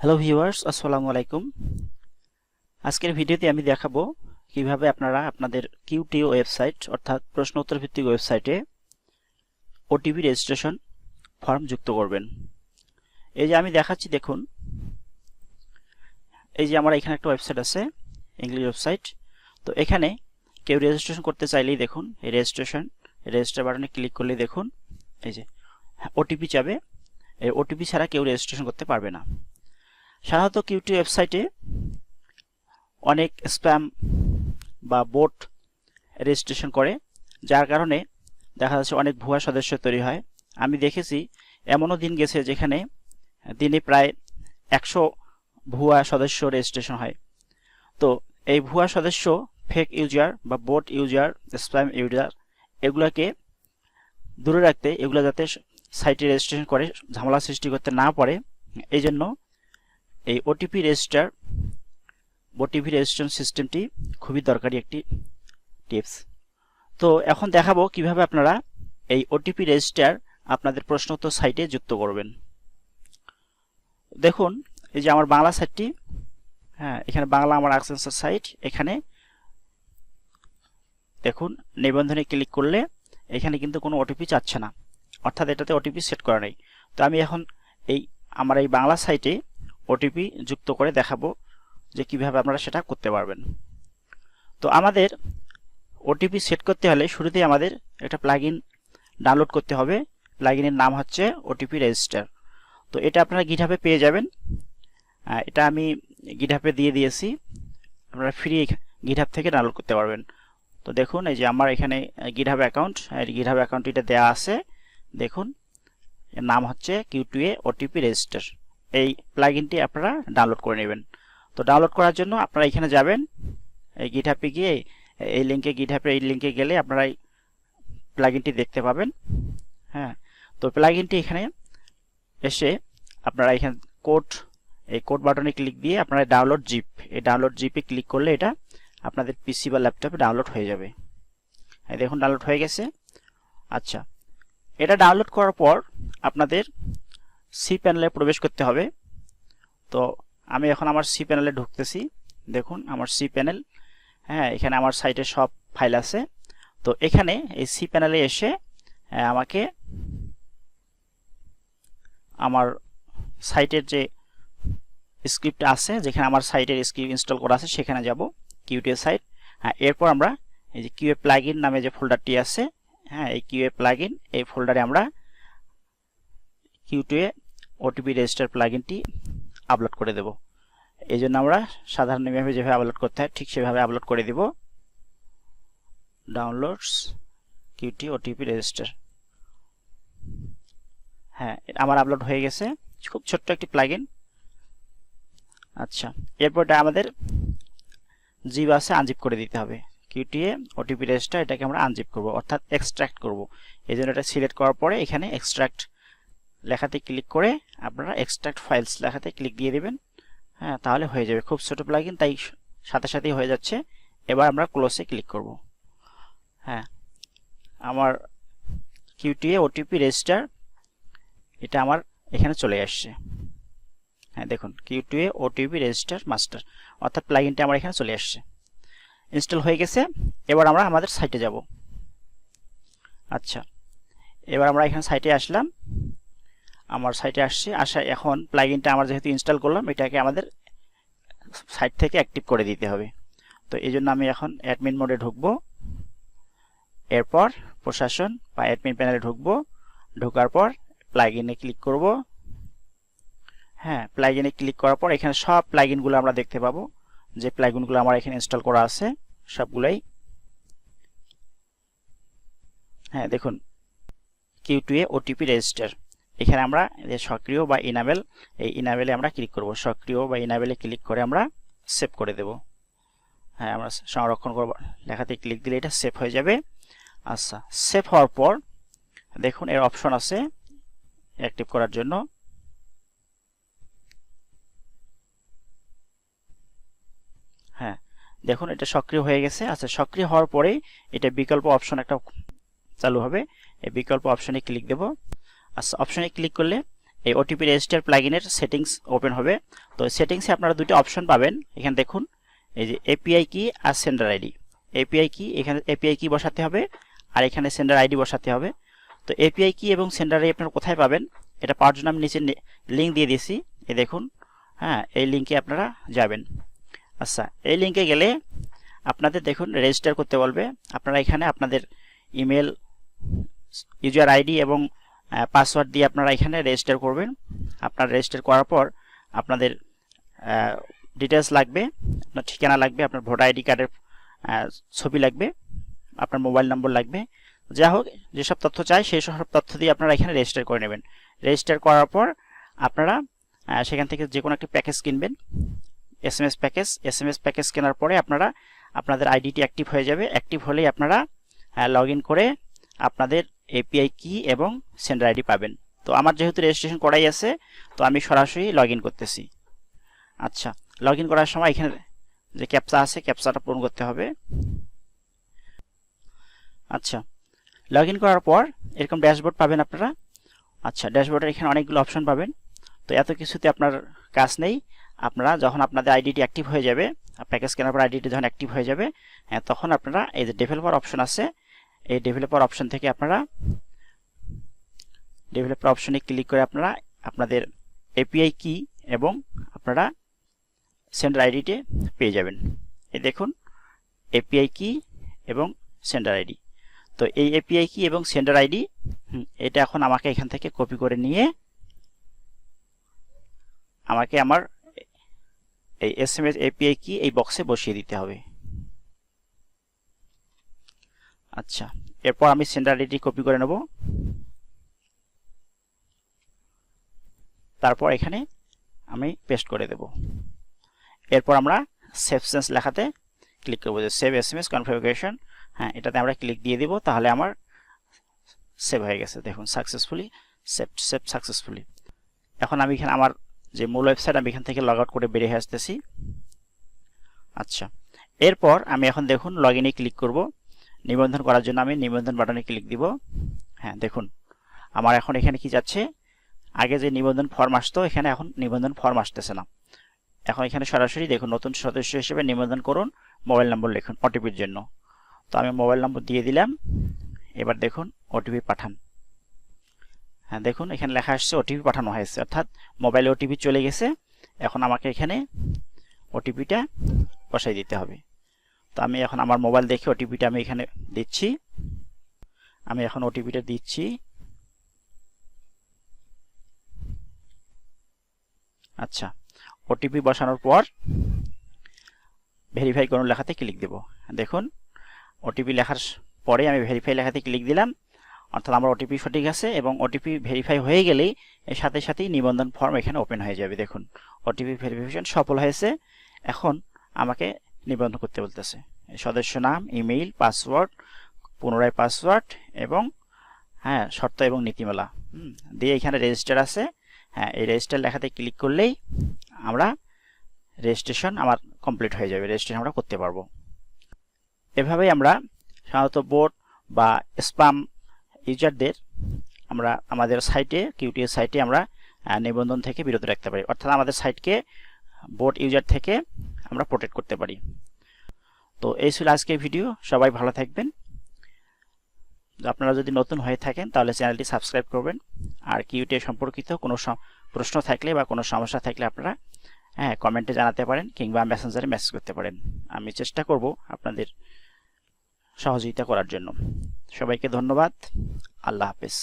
Hello viewers আসসালামু আলাইকুম আজকের ভিডিওতে আমি দেখাবো কীভাবে আপনারা আপনাদের কিউটি ওয়েবসাইট অর্থাৎ প্রশ্ন উত্তর ভিত্তিক ওয়েবসাইটে ওটিপি রেজিস্ট্রেশন ফর্ম যুক্ত করবেন। এই যে আমি দেখাচ্ছি, দেখুন। এই যে আমার এখানে একটা ওয়েবসাইট আছে ইংলিশ ওয়েবসাইট তো এখানে কেউ রেজিস্ট্রেশন করতে চাইলেই দেখুন, এই রেজিস্ট্রেশন রেজিস্টার বাটনে ক্লিক করলেই দেখুন, এই যে ওটিপি চাবে। এই ওটিপি ছাড়া কেউ রেজিস্ট্রেশন করতে পারবে না। সাধারণত কিউটি ওয়েবসাইটে অনেক স্প্যাম বা বোট রেজিস্ট্রেশন করে, যার কারণে দেখা যাচ্ছে অনেক ভুয়া সদস্য তৈরি হয়। আমি দেখেছি এমনও দিন গেছে যেখানে দিনে প্রায় একশো ভুয়া সদস্য রেজিস্ট্রেশন হয়। তো এই ভুয়া সদস্য ফেক ইউজার বা বোট ইউজার স্প্যাম ইউজার এগুলোকে দূরে রাখতে, এগুলো যাতে সাইটে রেজিস্ট্রেশন করে, ঝামেলা সৃষ্টি করতে না পারে এই জন্য এই ওটিপি রেজিস্টার ওটিপি রেজিস্ট্রেশন সিস্টেমটি খুবই দরকারি একটি টিপস তো এখন দেখাবো কীভাবে আপনারা এই ওটিপি রেজিস্টার আপনাদের প্রশ্নোত্তর সাইটে যুক্ত করবেন। দেখুন, এই যে আমার বাংলা সাইটটি হ্যাঁ এখানে বাংলা আমার অ্যাক্সেন্সার সাইট এখানে দেখুন, নিবন্ধনে ক্লিক করলে এখানে কিন্তু কোনো ওটিপি চাচ্ছে না। অর্থাৎ এটাতে ওটিপি সেট করা নেই। তো আমি এখন এই, আমার এই বাংলা সাইটে ওটিপি যুক্ত করে দেখাবো যে কীভাবে আপনারা সেটা করতে পারবেন। তো আমাদের ওটিপি সেট করতে হলে শুরুতেই আমাদের একটা প্লাগইন ডাউনলোড করতে হবে। প্লাগইনের নাম হচ্ছে ওটিপি রেজিস্টার তো এটা আপনারা গিটহাবে পেয়ে যাবেন। এটা আমি গিটহাবে দিয়ে দিয়েছি। আপনারা ফ্রি গিটহাব থেকে ডাউনলোড করতে পারবেন। তো দেখুন, এই যে আমার এখানে গিটহাব অ্যাকাউন্ট গিটহাব অ্যাকাউন্ট এটা দেওয়া আছে। দেখুন, এর নাম হচ্ছে কিউটিএ ওটিপি রেজিস্টার এই প্লাগইনটি আপনারা ডাউনলোড করে নেবেন। তো ডাউনলোড করার জন্য আপনারা এখানে যাবেন, এই গিটহাপে গিয়ে, এই লিঙ্কে গিটহাপের এই লিঙ্কে গেলে আপনারা এই প্লাগইনটি দেখতে পাবেন। হ্যাঁ তো প্লাগইনটি এখানে এসে আপনারা এখানে কোড এই কোড বাটনে ক্লিক দিয়ে আপনারা ডাউনলোড জিপ এই ডাউনলোড জিপে ক্লিক করলে এটা আপনাদের পিসি বা ল্যাপটপে ডাউনলোড হয়ে যাবে। দেখুন ডাউনলোড হয়ে গেছে। আচ্ছা এটা ডাউনলোড করার পর আপনাদের সি প্যানেলে প্রবেশ করতে হবে। তো আমি এখন আমার সি প্যানেলে ঢুকতেছি। দেখুন, আমার সি প্যানেল হ্যাঁ এখানে আমার সাইটে সব ফাইল আছে। তো এখানে এই সি প্যানেলে এসে আমাকে আমার সাইটের যে স্ক্রিপ্ট আছে, যেখানে আমার সাইটের স্ক্রিপ্ট ইনস্টল করা আছে, সেখানে যাব কিউটিএ সাইট হ্যাঁ এরপর আমরা এই যে কিউএ প্লাগইন নামে যে ফোল্ডারটি আছে হ্যাঁ এই কিউএ প্লাগইন এই ফোল্ডারে আমরা কিউটিএ ওটিপি রেজিস্টার প্লাগইনটি আপলোড করে দেব। এই জন্য আমরা সাধারণ নিয়মে যেভাবে আপলোড করতে হয় ঠিক সেভাবে আপলোড করে দিব। ডাউনলোডস কিউটি ওটিপি রেজিস্টার হ্যাঁ আমার আপলোড হয়ে গেছে। খুব ছোট্ট একটি প্লাগইন আচ্ছা এরপরটা আমাদের জিপ আছে আনজিপ করে দিতে হবে। কিউটিএ ওটিপি রেজিস্টার এটাকে আমরা আনজিপ করব, অর্থাৎ এক্সট্রাক্ট করব। এই জন্য এটা সিলেক্ট করার পরে এখানে এক্সট্রাক্ট লেখাতে ক্লিক করে আপনারা এক্সট্রাক্ট ফাইলস লেখাতে ক্লিক দিয়ে দেবেন। হ্যাঁ তাহলে হয়ে যাবে। খুব ছোট প্লাগইন তাই সাথে সাথেই হয়ে যাচ্ছে। এবার আমরা ক্লোজে ক্লিক করব। হ্যাঁ আমার কিউটিএ ওটিপি রেজিস্টার এটা আমার এখানে চলে আসছে। হ্যাঁ দেখুন কিউটিএ ওটিপি রেজিস্টার মাস্টার অর্থাৎ প্লাগইনটা আমার এখানে চলে আসছে। ইনস্টল হয়ে গেছে। এবার আমরা আমাদের সাইটে যাব। আচ্ছা এবার আমরা এখানে সাইটে আসলাম। আমার সাইটে আসছে। আসা এখন প্লাগইনটা আমরা যেহেতু ইনস্টল করলাম, এটাকে আমাদের সাইট থেকে অ্যাক্টিভ করে দিতে হবে। তো এই জন্য আমি এখন অ্যাডমিন মোডে ঢুকবো। এরপর প্রশাসন বা অ্যাডমিন প্যানেলে ঢুকবো। ঢোকার পর প্লাগইনে ক্লিক করব। হ্যাঁ প্লাগইনে ক্লিক করার পর এখানে সব প্লাগইনগুলো আমরা দেখতে পাবো। যে প্লাগইনগুলো আমার এখানে ইনস্টল করা আছে, সবগুলাই। হ্যাঁ দেখুন। Q two A OTP register এখানে আমরা সক্রিয় বা ইনাবেল এই ইনাবেলে আমরা ক্লিক করব। সক্রিয় বা ইনাবেলে ক্লিক করে আমরা সেভ করে দেব। হ্যাঁ আমরা সংরক্ষণ করব। লেখাতে ক্লিক দিলে এটা সেভ হয়ে যাবে। আচ্ছা সেভ হওয়ার পর দেখুন এর অপশন আছে অ্যাক্টিভ করার জন্য। হ্যাঁ দেখুন এটা সক্রিয় হয়ে গেছে। আচ্ছা সক্রিয় হওয়ার পরে এটা বিকল্প অপশন একটা চালু হবে। এই বিকল্প অপশনে ক্লিক দেব। আচ্ছা অপশনে ক্লিক করলে এই ওটিপি রেজিস্টার প্লাগিনের সেটিংস ওপেন হবে। তো সেটিংসে আপনারা দুটো অপশন পাবেন। এখানে দেখুন, এই যে এপিআই কি আর সেন্ডার আইডি এপিআই কি এখানে এপিআই কি বসাতে হবে আর এখানে সেন্ডার আইডি বসাতে হবে। তো এপিআই কি এবং সেন্ডার আইডি আপনারা কোথায় পাবেন? এটা পাওয়ার জন্য আমি নিচে লিঙ্ক দিয়ে দিয়েছি। এই দেখুন হ্যাঁ এই লিঙ্কে আপনারা যাবেন। আচ্ছা এই লিঙ্কে গেলে আপনাদের দেখুন রেজিস্টার করতে বলবে। আপনারা এখানে আপনাদের ইমেল ইউজার আইডি এবং পাসওয়ার্ড দিয়ে আপনারা এখানে রেজিস্টার করবেন। আপনার রেজিস্টার করার পর আপনাদের ডিটেলস লাগবে, আপনার ঠিকানা লাগবে, আপনার ভোটার আইডি কার্ডের ছবি লাগবে, আপনার মোবাইল নম্বর লাগবে। যা হোক, যেসব তথ্য চাই, সেই সব তথ্য দিয়ে আপনারা এখানে রেজিস্টার করে নেবেন। রেজিস্টার করার পর আপনারা সেখান থেকে যে কোনো একটি প্যাকেজ কিনবেন। S M S package S M S package কেনার পরে আপনারা, আপনাদের আইডিটি অ্যাক্টিভ হয়ে যাবে। অ্যাক্টিভ হলেই আপনারা লগ ইন করে আপনাদের এপিআই কি এবং সেন্ডার আইডি পাবেন। তো আমার যেহেতু রেজিস্ট্রেশন করাই আছে তো আমি সরাসরি লগ করতেছি। আচ্ছা লগ করার সময় এখানে যে ক্যাপচা আছে ক্যাপচাটা পূরণ করতে হবে। আচ্ছা লগ করার পর এরকম ড্যাশবোর্ড পাবেন আপনারা। আচ্ছা ড্যাশবোর্ডের এখানে অনেকগুলো অপশন পাবেন। তো এত কিছুতে আপনার কাজ নেই। আপনারা যখন আপনাদের আইডিটি অ্যাক্টিভ হয়ে যাবে প্যাকেজ কেনার পর আইডিটি যখন অ্যাক্টিভ হয়ে যাবে হ্যাঁ, তখন আপনারা এই যে ডেভেলপার অপশন আছে এই ডেভেলপার অপশন থেকে আপনারা ডেভেলপার অপশনে ক্লিক করে আপনারা আপনাদের এপিআই কি এবং আপনারা সেন্ডার আইডিতে পেয়ে যাবেন। এই দেখুন এপিআই কি এবং সেন্ডার আইডি তো এই এপিআই কি এবং সেন্ডার আইডি এটা এখন আমাকে এখান থেকে কপি করে নিয়ে আমাকে আমার এই এস এম এস এপিআই কি এই বক্সে বসিয়ে দিতে হবে। আচ্ছা এরপর আমি আইডি কপি করে নেব। তারপর এখানে আমি পেস্ট করে দেব। এরপর আমরা সেভ সেন্স লেখাতে ক্লিক করব যে save S M S configuration হ্যাঁ এটাতে আমরা ক্লিক দিয়ে দিব, তাহলে আমার সেভ হয়ে গেছে। দেখুন সাকসেসফুলি সেভ সেভ সাকসেসফুলি এখন আমি এখানে আমার যে মূল ওয়েবসাইট আমি এখান থেকে লগ আউট করে বেরিয়ে আসতেছি। আচ্ছা এরপর আমি এখন দেখুন লগ ইনে ক্লিক করব। নিবন্ধন করার জন্য আমি নিবন্ধন বাটনে ক্লিক দিব। হ্যাঁ দেখুন। আমার এখন এখানে কি যাচ্ছে? আগে যে নিবন্ধন ফর্ম আসতো, এখানে এখন নিবন্ধন ফর্ম আসতেছে না। এখন এখানে সরাসরি দেখুন, নতুন সদস্য হিসেবে নিবন্ধন করুন মোবাইল নম্বর লিখুন ওটিপির জন্য। তো আমি মোবাইল নম্বর দিয়ে দিলাম। এবার দেখুন ওটিপি পাঠান। হ্যাঁ দেখুন, এখানে লেখা আসছে ওটিপি পাঠানো হয়েছে। অর্থাৎ মোবাইলে ওটিপি চলে গেছে। এখন আমাকে এখানে ওটিপিটা বসাই দিতে হবে। তো আমি এখন আমার মোবাইল দেখে ওটিপিটা আমি এখানে দিচ্ছি। আমি এখন ওটিপিটা দিচ্ছি। আচ্ছা ওটিপি বসানোর পর ভেরিফাই করুন লেখাতে ক্লিক দেব। দেখুন ওটিপি লেখার পরে আমি ভেরিফাই লেখাতে ক্লিক দিলাম। অর্থাৎ আমার ওটিপি সঠিক আছে এবং ওটিপি ভেরিফাই হয়ে গেলেই এর সাথে সাথেই নিবন্ধন ফর্ম এখানে ওপেন হয়ে যাবে। দেখুন ওটিপি ভেরিফিকেশন সফল হয়েছে। এখন আমাকে নিবন্ধন করতে বলতেছে। সদস্য নাম, ইমেইল, পাসওয়ার্ড, পুনরায় পাসওয়ার্ড এবং হ্যাঁ শর্ত এবং নীতিমালা। দিয়ে এখানে রেজিস্টার আছে। হ্যাঁ এই রেজিস্টার লেখাতে ক্লিক করলেই আমরা রেজিস্ট্রেশন আমার কমপ্লিট হয়ে যাবে। রেজিস্ট্রেশন আমরা করতে পারব। এভাবেই আমরা সাধারণত বোর্ড বা স্পাম ইউজারদের আমরা আমাদের সাইটে কিউটিএস সাইটে আমরা নিবন্ধন থেকে বিরত রাখতে পারি। অর্থাৎ আমাদের সাইটকে বোর্ড ইউজার থেকে আমরা প্রোটেক্ট করতে পারি। তো এই ছিল আজকের ভিডিও। সবাই ভালো থাকবেন। আপনারা যদি নতুন হয়ে থাকেন, তাহলে চ্যানেলটি সাবস্ক্রাইব করবেন। আর কিউটিএ সম্পর্কিত কোনো প্রশ্ন থাকলে বা কোনো সমস্যা থাকলে আপনারা হ্যাঁ কমেন্টে জানাতে পারেন কিংবা মেসেঞ্জারে মেসেজ করতে পারেন। আমি চেষ্টা করব আপনাদের সহযোগিতা করার জন্য। সবাইকে ধন্যবাদ। আল্লাহ হাফেজ।